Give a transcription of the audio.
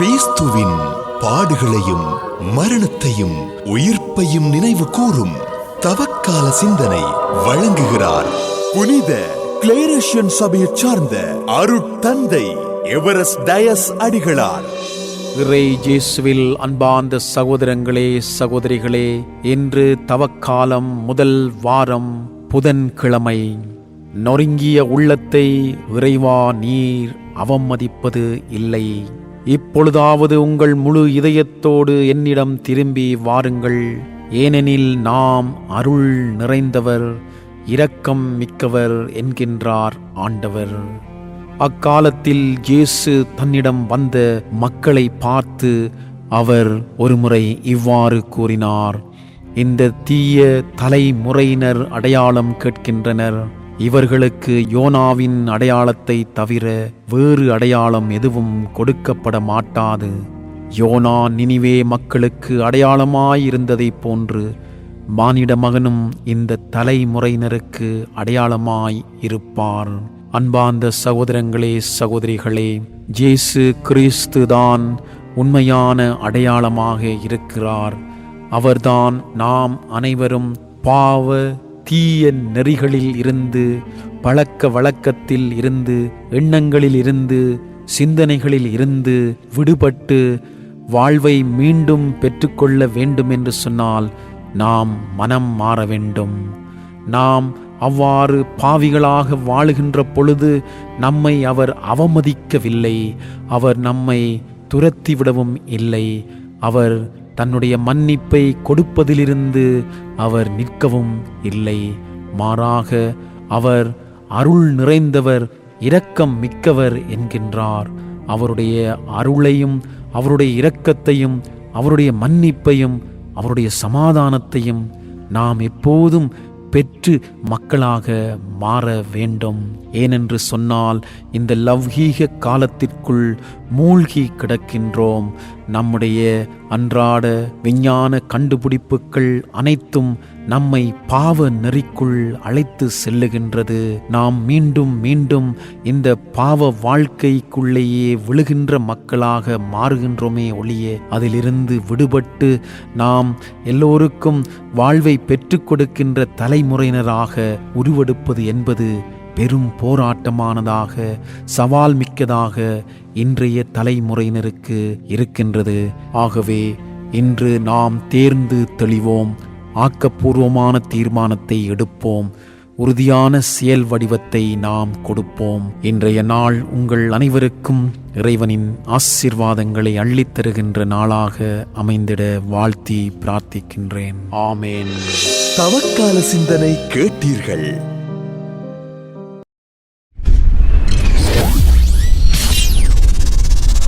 கிறிஸ்துவின் பாடுகளையும் மரணத்தையும் உயிர்ப்பையும் நினைவு கூறும் தவக்கால சிந்தனை வழங்குகிறார். புனித கிளேரேஷியன் சபையைச் சார்ந்த அருட்தந்தை எவரஸ்ட் டயஸ் அடிகளார். இறை ஜேசுவில் அன்பார்ந்த சகோதரங்களே சகோதரிகளே இன்று தவக்காலம் முதல் வாரம் புதன்கிழமை. நொறுங்கிய உள்ளத்தை இறைவா நீர் அவமதிப்பது இல்லை. இப்பொழுதாவது உங்கள் முழு இதயத்தோடு என்னிடம் திரும்பி வாருங்கள். ஏனெனில் நாம் அருள் நிறைந்தவர் இரக்கம் மிக்கவர் என்கின்றார் ஆண்டவர். அக்காலத்தில் இயேசு தன்னிடம் வந்த மக்களை பார்த்து அவர் ஒருமுறை இவ்வாறு கூறினார் இந்த தீய தலைமுறையினர் அடையாளம் கேட்கின்றனர். இவர்களுக்கு யோனாவின் அடையாளத்தை தவிர வேறு அடையாளம் எதுவும் கொடுக்கப்பட மாட்டாது. யோனா நினிவே மக்களுக்கு அடையாளமாயிருந்ததைப் போன்று மானிட மகனும் இந்த தலைமுறையினருக்கு அடையாளமாய் இருப்பார் அன்பார்ந்த சகோதரங்களே சகோதரிகளே ஜேசு கிறிஸ்து தான் உண்மையான அடையாளமாக இருக்கிறார். அவர்தான் நாம் அனைவரும் பாவ தீய நெறிகளில் இருந்து பழக்க வழக்கத்தில் இருந்து எண்ணங்களில் இருந்து சிந்தனைகளில் இருந்து விடுபட்டு வாழ்வை மீண்டும் பெற்றுக்கொள்ள வேண்டும் என்று சொன்னால் நாம் மனம் மாற வேண்டும். நாம் அவ்வாறு பாவிகளாக வாழுகின்ற பொழுது நம்மை அவர் அவமதிக்கவில்லை. அவர் நம்மை துரத்திவிடவும் இல்லை. அவர் தன்னுடைய மன்னிப்பை கொடுப்பதிலிருந்து அவர் நிற்கவும் இல்லை. மாறாக அவர் அருள் நிறைந்தவர் இரக்கம் மிக்கவர் என்கின்றார். அவருடைய அருளையும் அவருடைய இரக்கத்தையும் அவருடைய மன்னிப்பையும் அவருடைய சமாதானத்தையும் நாம் எப்போதும் பெற்று மக்களாக மாற வேண்டும். ஏனென்று சொன்னால் இந்த லவ்ஹீக காலத்திற்குள் மூழ்கி கிடக்கின்றோம். நம்முடைய அன்றாட விஞ்ஞான கண்டுபிடிப்புகள் அனைத்தும் நம்மை பாவ நெறிக்குள் அழைத்து செல்லுகின்றது. நாம் மீண்டும் மீண்டும் இந்த பாவ வாழ்க்கைக்குள்ளேயே விழுகின்ற மக்களாக மாறுகின்றோமே ஒழிய அதிலிருந்து விடுபட்டு நாம் எல்லோருக்கும் வாழ்வை பெற்றுக் கொடுக்கின்ற தலைமுறையினராக உருவெடுப்பது என்பது பெரும் போராட்டமானதாக சவால் மிக்கதாக இன்றைய தலைமுறையினருக்கு இருக்கின்றது. ஆகவே இன்று நாம் தேர்ந்து தெளிவோம். ஆக்கப்பூர்வமான தீர்மானத்தை எடுப்போம். உறுதியான செயல் வடிவத்தை நாம் கொடுப்போம். இன்றைய நாள் உங்கள் அனைவருக்கும் இறைவனின் ஆசிர்வாதங்களை அள்ளித் தருகின்ற நாளாக அமைந்திட வாழ்த்தி பிரார்த்திக்கின்றேன். ஆமேன். தவக்கால சிந்தனை கேட்டீர்கள்.